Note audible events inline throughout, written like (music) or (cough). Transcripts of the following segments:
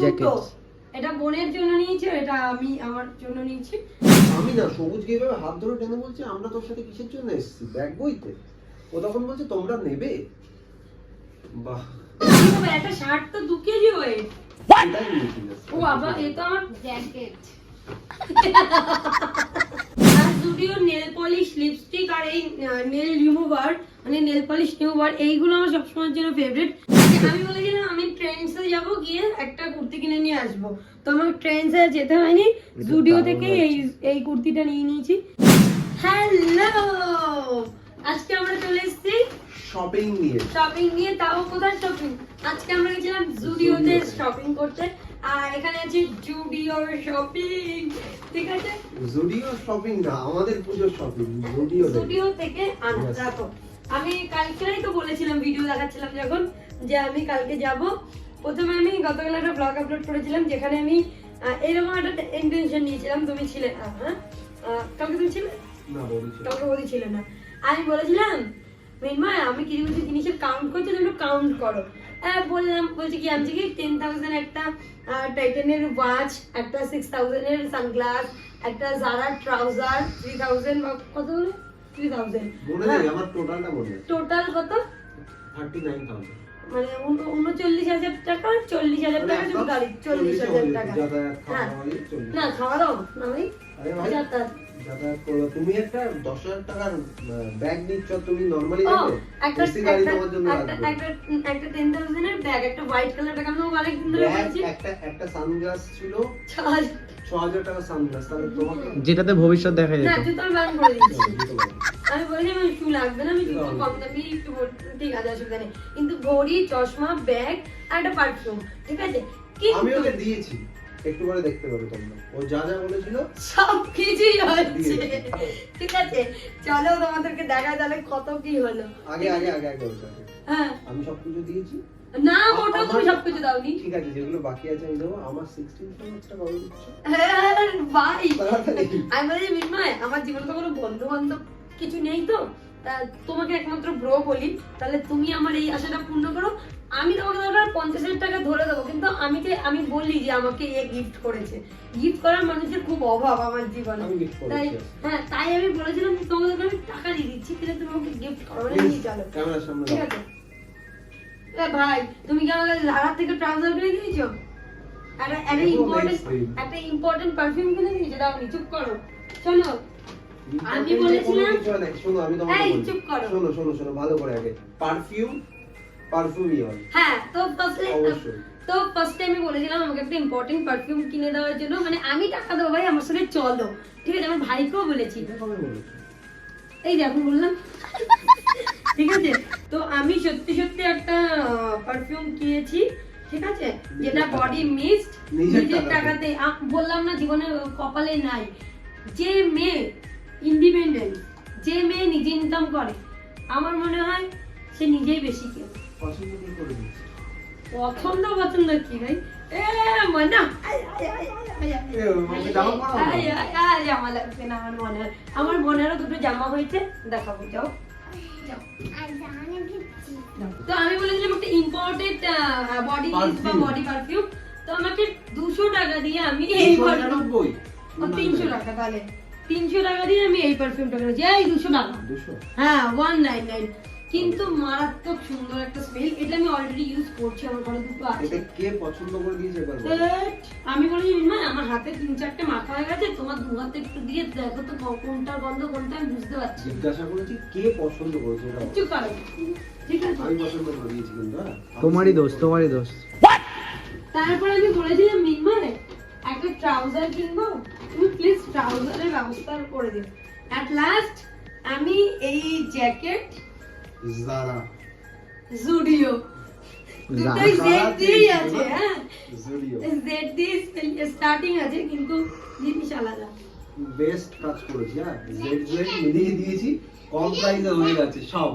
দুটো. এটা বোনের জন্য নিয়েছি এটা আমি আমার জন্য নিয়েছি। আমি না সবুজকে এইভাবে হাত ধরে টেনে বলছি আমরা তোর সাথে কিসের জন্য এসেছি? ব্যাগ বইতে? ও তখন বলছে তোমরা নেবে? বাহ। একটা শার্ট তো দু কেজি ওয়েট ও বাবা এ তো আমার জ্যাকেট আর নেল পলিশ লিপস্টিক আর এই নেল রিমুভার মানে নেল পলিশ রিমুভার এইগুলো আমার সবসময়ের জন্য ফেভারিট আমি বলেছিলাম আমি ট্রেন্ডসে যাব গিয়ে একটা কুর্তি কিনে নিয়ে আসব। তো আমার ট্রেন্ডসে যেতে হয়নি। জুডিও থেকে এই এই কুর্তিটা নিয়ে নিয়েছি। হ্যালো আজকে আমরা চলে এসেছি শপিং নিয়ে। শপিং নিয়ে তাও কোথায় শপিং আজকে আমরা গেছিলাম জুডিওতে। শপিং করতে। আর এখানে আছে জুডিওর শপিং ঠিক আছে? জুডিও শপিং না আমাদের পুজোর শপিং জুডিও জুডিও থেকে আনা দেখো আমি কালকেই তো বলেছিলাম ভিডিও দেখাচ্ছিলাম যখন। যে আমি কালকে যাব। প্রথমে আমি গতকাল একটা ব্লগ আপলোড করেছিলাম যেখানে আমি এরকম একটা ইন্টেনশন নিয়েছিলাম তুমি ছিলে না হ্যাঁ? কালকে তুমি ছিলে? না বলেছি কাউকে বলেছিল না। আমি বলেছিলাম মিনময় আমি কিছু কিছু জিনিসের কাউন্ট করছি তুমি কাউন্ট করো। হ্যাঁ বললাম বলছি কি আমি কি টেন থাউজেন্ড একটা টাইটানের ওয়াচ একটা সিক্স থাউজেন্ডের সানগ্লাস একটা জারা ট্রাউজার থ্রি থাউজেন্ড বা কত থ্রি থাউজেন্ড টোটাল কত? থার্টি নাইন থাউজেন্ড মানে উনচল্লিশ হাজার টাকা চল্লিশ হাজার টাকা শুধু গাড়ি চল্লিশ হাজার টাকা। হ্যাঁ। না খাওয়া দাওয়া না ভাই যাতায়াত। যাতায়াত তুমি একটা দশ হাজার টাকার ব্যাগ নিচ্ছ তুমি নর্মালি একটা 10,000 এর ব্যাগ, একটা white color ব্যাগ, আমি অনেকদিন ধরে একটা একটা সানগ্লাস ছিল। ছাড়। ছ সানগ্লাস তাহলে তোমাকে যেটাতে ভবিষ্যৎ দেখা না, জুতো আমি বারণ করে দিয়েছি। আমি বলেছি আমার শু লাগবে না, আমি জুতো কম দামি একটু ঠিক আছে, অসুবিধা নেই। কিন্তু ঘড়ি, চশমা, ব্যাগ আর একটা পারফিউম ঠিক আছে? আমি ওকে দিয়েছি। একটু পরে দেখতে পাবে তোমরা। ও যা যা বলেছিল সব কিছুই হচ্ছে ঠিক আছে। চলো তোমাদেরকে দেখা তাহলে কত কি হলো। আগে আগে আগে আগে হ্যাঁ। আমি সব কিছু দিয়েছি। না মোটেও তুমি আমার- সবকিছু দাওনি। ঠিক আছে যেগুলো বাকি আছে আমি দেবো। আমার সিক্সটিন সেমিস্টার কবে দিচ্ছ হ্যাঁ, ভাই আমি বলি মিনময় আমার জীবনে তো কোনো বন্ধু বান্ধব কিছু নেই তো। তোমাকে একমাত্র ব্রো বলি। তাহলে তুমি আমার এই আশাটা পূর্ণ করো। আমি তোমাকে পঞ্চাশ হাজার টাকা ধরে দেবো। কিন্তু আমি যে আমি বলি যে আমাকে এ গিফট করেছে। গিফট করার মানুষের খুব অভাব আমার জীবনে। তাই হ্যাঁ তাই আমি বলেছিলাম তোমাকে আমি টাকা দিয়ে দিচ্ছি কিন্তু তুমি আমাকে গিফট করো মানে নিয়ে চলো। ঠিক আছে। ভাই তুমি কি আমাকে থেকে দিয়েছ? একটা একটা ইম্পর্টেন্ট একটা ইম্পর্টেন্ট পারফিউম কিনে দিয়েছ দাও চুপ করো। আমি বলেছিলাম- শোনো আমি তোমাকে চুপ করো। শোনো শোনো শোনো ভালো করে আগে। পারফিউম পারফিউমই হয় হ্যাঁ তো অবশ্যই। তো ফার্স্টে আমি বলেছিলাম আমাকে একটা ইম্পর্টেন্ট পারফিউম কিনে দেওয়ার জন্য। মানে আমি টাকা দেবো ভাই আমার সাথে চলো। ঠিক আছে আমার ভাইকেও বলেছ? এই দেখো বললাম ঠিক আছে? তো আমি সত্যি সত্যি একটা পারফিউম কিনেছি ঠিক আছে? যেটা বডি মিস্ট নিজের টাকাতে। বললাম না জীবনে কপালে নাই। যে মেয়ে ইন্ডিপেন্ডেন্ট যে মেয়ে নিজে ইনকাম করে আমার মনে হয় সে নিজেই বেশি কেউ পছন্দ? পছন্দ পছন্দ কি ভাই? এ মনা। আমার মনে হয়। আমার বোনেরও দুটো জামা হয়েছে দেখাবো যাও। তো আমি বলেছিলাম একটা ইম্পর্টেন্ট বডি বা বডি পারফিউম তো আমাকে দুশো টাকা দিয়ে আমি এই? তিনশো টাকা তাহলে। তিনশো টাকা দিয়ে আমি এই পারফিউমটা কিনেছি এই দুশো টাকা? হ্যাঁ ওয়ান নাইন নাইন কিন্তু মারাত্মক সুন্দর একটা স্মেল এটা আমি অলরেডি ইউজ করছি আমার ঘরে দুটো আছে। এটা কে পছন্দ করে দিয়েছে এবার আমি বলি না আমার হাতে তিন চারটে মাখা হয়ে গেছে তোমার দু হাতে একটু দিয়ে দেখো তো ক- কোনটার গন্ধ কোনটা আমি বুঝতে পারছি জিজ্ঞাসা করেছি কে পছন্দ করেছে এটা? চুপ করো ঠিক আছে। আমি পছন্দ করে দিয়েছি কিন্তু হ্যাঁ? তোমারই দোষ তোমারই দোষ। তারপরে আমি বলেছিলাম মিনময় একটা ট্রাউজার কিনবো তুমি প্লিজ ট্রাউজারের ব্যবস্থা করে দিও। অ্যাট লাস্ট আমি এই জ্যাকেট জারা জুডিও দুটোই জেড দিয়েই আছে হ্যাঁ। জুডিও জেড দিয়ে স্টার্টিং আছে কিন্তু জিনিস আলাদা। বেস্ট কাজ করেছি হ্যাঁ। জেড জেড মিলিয়ে দিয়েছি কম প্রাইসে হয়ে গেছে সব।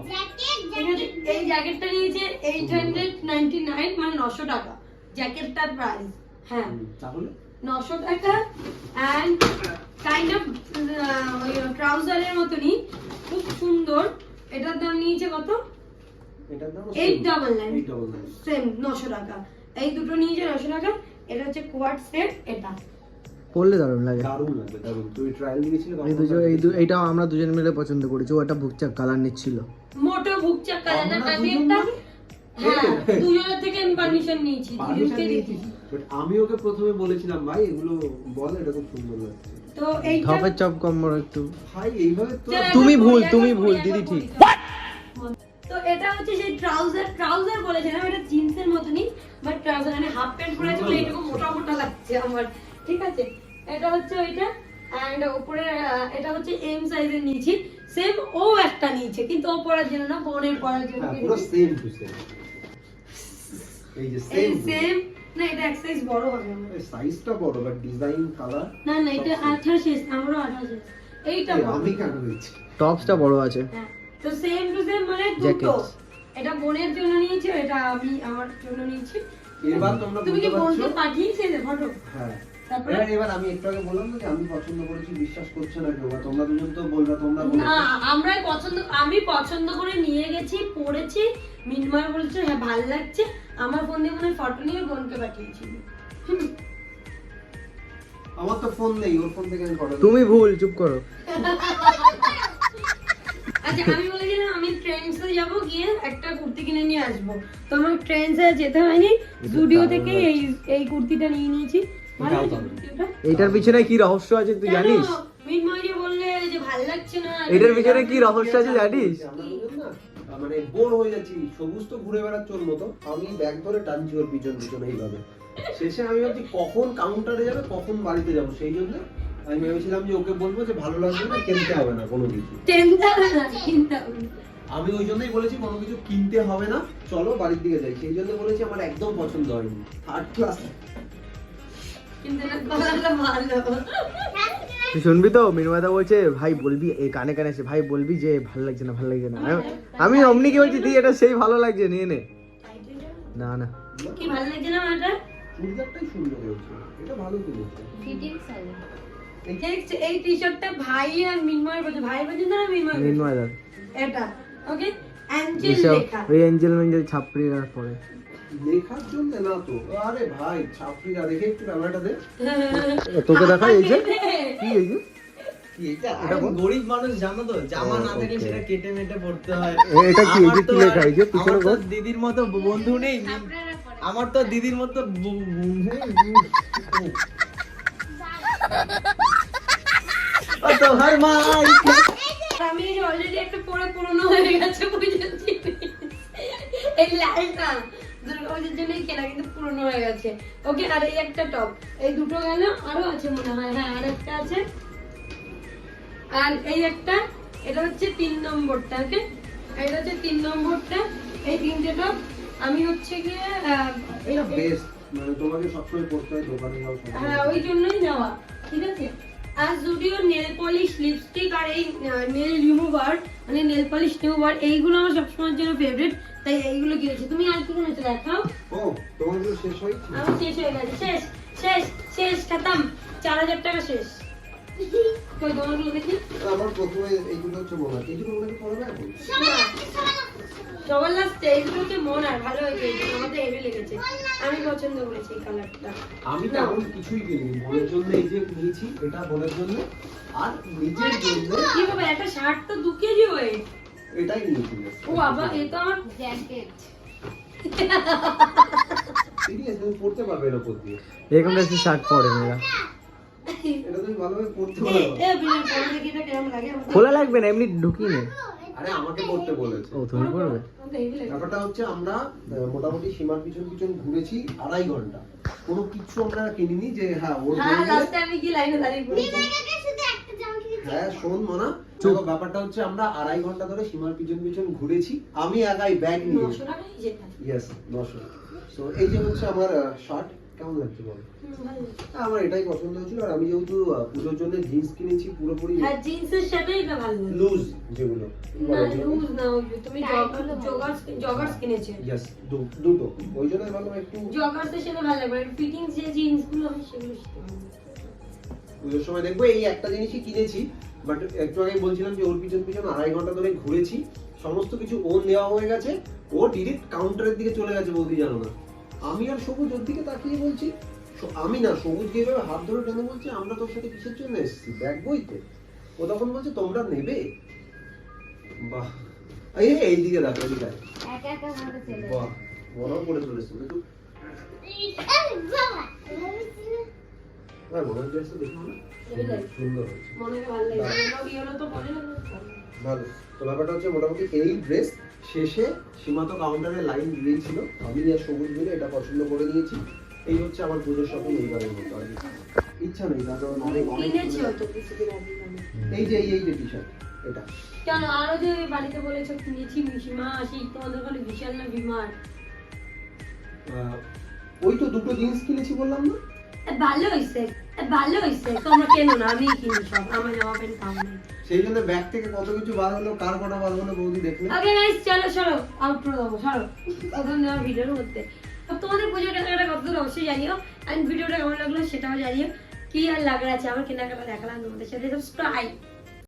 এই জ্যাকেটটা নিয়েছে এইট হান্ড্রেড নাইনটি নাইন মানে নশো টাকা। জ্যাকেটটার প্রাইস হ্যাঁ। তাহলে? নশো টাকা অ্যান্ড কাইন্ড অফ ট্রাউজারের মতনই। খুব সুন্দর। এটার দাম নিয়েছে কত? এটার দাম এইট এইট সেম টাকা। এই দুটো নিয়েছে নশো টাকা। এটা হচ্ছে কোয়াড সেট এটা। পড়লে দারুণ লাগে। দারুণ লাগবে দারুণ। তুমি ট্রায়াল দিয়েছিলে এই দুজন এই দু- আমরা দুজন মিলে পছন্দ করেছি ও একটা বুকচাক কালার নিচ্ছিল। মোটো ভুকচা কালার না একটা (laughs) হ্যাঁ দুজনের থেকে আমি পারমিশন নিয়েছি দুজনকে দিয়েছি। আমি ওকে প্রথমে বলেছিলাম ভাই এগুলো বল এটা খুব সুন্দর লাগছে। তো ধপের চপ কম বড় একটু। ভাই এইভাবে তো তুমি ভুল, তুমি ভুল, দিদি ঠিক। তো এটা হচ্ছে সেই ট্রাউজার ট্রাউজার বলেছিলাম এটা জিন্সের মতনই বাট ট্রাউজার মানে হাফ প্যান্ট পরে আছে বলে এটুকু মোটা মোটা লাগছে আমার। ঠিক আছে? এটা হচ্ছে ওইটা এন্ড উপরে এটা হচ্ছে এম সাইজের নিয়েছি সেম ও একটা নিয়েছে কিন্তু ও পরার জন্য না বোনের পরার জন্য হ্যাঁ, পুরো সেম টু সেম এই যে সেম সেম না এটা এক সাইজ বড় হবে আমার। সাইজটা বড় বাট ডিজাইন কালার না না এটা আমারও এইটা বড়। আমি কেন টপসটা বড় আছে। হ্যাঁ, তো সেম টু সেম মানে দুটো। এটা বোনের জন্য নিয়েছি এটা আমি আমার জন্য নিয়েছি। এবার তোমরা তুমি কি বোনকে পাঠিয়েছে ফটো হ্যাঁ। তারপরে? এবার এবার আমি একটু আগে বললাম যে আমি পছন্দ করেছি বিশ্বাস করছে না কেউ? তোমরা দুজন তো বলবে তোমরা না আমরাই পছন্দ আমি পছন্দ করে নিয়ে গেছি পড়েছি মিনময় বলছে হ্যাঁ ভালো লাগছে। আমার ফোন দিয়ে মনে ফটো নিয়ে বোনকে পাঠিয়েছি। আমার তো ফোন নেই ওর ফোন থেকে আমি ফটো তুমি ভুল চুপ করো। আচ্ছা আমি বলেছিলাম আমি ট্রেন্ডসে যাব গিয়ে একটা কুর্তি কিনে নিয়ে আসব। তো আমার ট্রেন্ডসে যেতে হয়নি জুডিও থেকে এই এই কুর্তিটা নিয়ে নিয়েছি। দারুণ। পিছনে কি রহস্য আছে তুই জানিস? মিনময় বললে যে ভালো লাগছে না এটার পিছনে কি রহস্য আছে জানিস? মানে বোর হয়ে যাচ্ছি সবুজ তো ঘুরে বেড়াচ্ছে ওর মতো। আমি ব্যাগ ধরে টানছি ওর পিছন পিছন এইভাবে। শেষে আমি ভাবছি কখন কাউন্টারে যাবে কখন বাড়িতে যাব? সেই জন্য আমি ভেবেছিলাম যে ওকে বলব যে ভালো লাগবে না কিনতে হবে না কোনো কিছু। আমি ওই জন্যই বলেছি কোনো কিছু কিনতে হবে না চলো বাড়ির দিকে যাই। সেই জন্য বলেছি আমার একদম পছন্দ হয়নি। থার্ড ক্লাস কিন্তু শুনবি তো? মিনমাদা বলছে ভাই বলবি এই কানে কানে এসে ভাই বলবি যে ভালো লাগছে না ভালো লাগছে না। আমি- আমি অমনি কি বলছি তুই এটা সেই ভালো লাগছে নিয়ে নে। না না। কি ভালো লাগছে না এটা চুড়িদারটাই সুন্দর হয়েছে। এটা ভালো কিনেছে এই- এই টি শার্টটা ভাই আর মিনময় বলছে। ভাই বলছে না মিনময় বলছে? এটা ওকে অ্যাঞ্জেল লেখা। ওই এঞ্জেল মেঞ্জেল ছাপড়িরা পরে। লেখার জন্য না তো। আরে ভাই ছাপড়িরা দেখে একটু ক্যামেরাটা দে। (laughs) তোকে দেখাই এই যে। কি এই যে? এটা? এটা আরে বল। গরিব মানুষ জানো তো জামা না থাকলে সেটা কেটে মেটে পড়তে হয়। এটা কি? এই যে কি লেখা? এই যে পিছনে আমার তো বল। দিদির মতো বন্ধু নেই। আমার তো দিদির মতো বু- বু- মা আমি অলরেডি একটা পরে পুরনো হয়ে গেছে বুঝেছি এই লালটা। দুর্গাপূজার জন্যই কেনা কিন্তু পুরনো হয়ে গেছে। ওকে আর এই একটা টপ। এই দুটো গেল আরও আছে মনে হয়। হ্যাঁ আর একটা আছে। আর এই একটা এটা হচ্ছে তিন নম্বরটা ওকে? এটা হচ্ছে তিন নম্বরটা। এই তিনটে টপ আমি হচ্ছে গিয়ে বেস্ট মানে তোমাকে সবসময় পড়তে হয় দোকানে যাও হ্যাঁ ওই জন্যই নেওয়া। ঠিক আছে? আর যদিও নেল পলিশ লিপস্টিক আর এই নেল রিমুভার মানে নেল পলিশ রিমুভার এইগুলো আমার সবসময়ের জন্য ফেভারিট তাই এইগুলো কিনেছি। তুমি আর কি কিনেছো দেখাও? ও তোমার শেষ হয়েছে আমার শেষ হয়ে গেছে। শেষ শেষ শেষ খাতাম। চার হাজার টাকা শেষ। কই তোমারগুলো দেখি আমার প্রথমে এইগুলো হচ্ছে মনে হয় এইগুলো মনে হয় পড়বে সবার লাস্টে এইগুলো হচ্ছে মন আর ভালো হয়েছে এইগুলো আমাদের হেভি লেগেছে। আমি পছন্দ করেছি এই কালারটা আমি তো এমন কিছুই কিনিনি বোনের জন্য এই যে নিয়েছি এটা জন্য। আর নিজের জন্য কি একটা শার্ট তো দু কেজি ওয়েট এটাই নিয়েছি ও বাবা এ তো আমার জ্যাকেট সিরিয়াস পড়তে পারবে এরকম একটা শার্ট পরে মেয়েরা এটা তুমি ভালোভাবে পড়তে পরে খোলা লাগবে না এমনি ঢুকিয়ে নে। আরে আমাকে পড়তে বলেছে। ও তুমি পড়বে? আমার তো heavy লাগে। ব্যাপারটা হচ্ছে আমরা মোটামুটি সীমার পিছন পিছন ঘুরেছি আড়াই ঘণ্টা। কোনো কিছু আমরা কিনিনি যে হ্যাঁ ওর হ্যাঁ আমি কি লাইনে হ্যাঁ শোন মানা ব্যাপারটা হচ্ছে আমরা আড়াই ঘণ্টা ধরে সীমার পিছন পিছন ঘুরেছি। আমি একাই ব্যাগ নিয়ে নশো ইয়েস নশো। সো এই যে হচ্ছে আমার শার্ট কেমন লাগছে বল। আমার এটাই পছন্দ হয়েছিল আর আমি যেহেতু পুজোর জন্য জিন্স কিনেছি পুরোপুরি হ্যাঁ জিন্সের এটা ভালো লুজ যেগুলো। না লুজ না তুমি জগার্স জগার্স কিনেছে? ইয়েস দুটো। ওই জন্য ভালো একটু জগার্সের সাথে ভালো লাগবে ফিটিংস যে জিন্সগুলো সেগুলো। পুজোর সময় দেখব এই একটা জিনিসই কিনেছি বাট একটু আগে বলছিলাম যে ওর পিছন পিছন আড়াই ঘণ্টা ধরে ঘুরেছি সমস্ত কিছু ও নেওয়া হয়ে গেছে ও ডিরেক্ট কাউন্টারের দিকে চলে গেছে বৌদি জানো না। আমি আর সবুজ ওর দিকে তাকিয়ে বলছি আমি না সবুজ এইভাবে হাত ধরে টেনে বলছি আমরা তোর সাথে কিসের জন্য এসেছি? ব্যাগ বইতে? ও তখন বলছে তোমরা নেবে? বাহ। এই এইদিকে দেখো চলে বাহ মনেও করে চলেছে কিন্তু ভালো তো ব্যাপারটা হচ্ছে মোটামুটি এই ড্রেস শেষে সীমান্ত কাউন্টারে লাইন দিয়েছিল আমি আর সবুজ মিলে এটা পছন্দ করে নিয়েছি। এই হচ্ছে আমার পুজোর শপিং এইবারের মতো আর ইচ্ছা নেই তার কারণ অনেক অনেক আমি। এই যে এই যে টি শার্ট এটা। কেন আরও যে বাড়িতে বলেছ কিনেছি মিশিমা সেই তোমাদের ওখানে বিশাল না বিমার ওই তো দুটো জিন্স কিনেছি বললাম না। ভালো হয়েছে ভালো হয়েছে তোমরা কেনো না আমি কিনি সব আমার জামা প্যান্ট নেই সেই জন্য ব্যাগ থেকে কত কিছু বার হলো, কার কটা বার হলো বৌদি দেখলে? ওকে গাইস চলো চলো আউটরো দাও দেবো এখন যাও ভিডিওর মধ্যে তোমাদের পুজো কেনাকাটা অবশ্যই জানিও ভিডিওটা কেমন লাগল সেটাও জানিও। কি আর লাগা আছে, আমার কেনাকাটা দেখালাম তোমাদের সাথে সাবস্ক্রাইব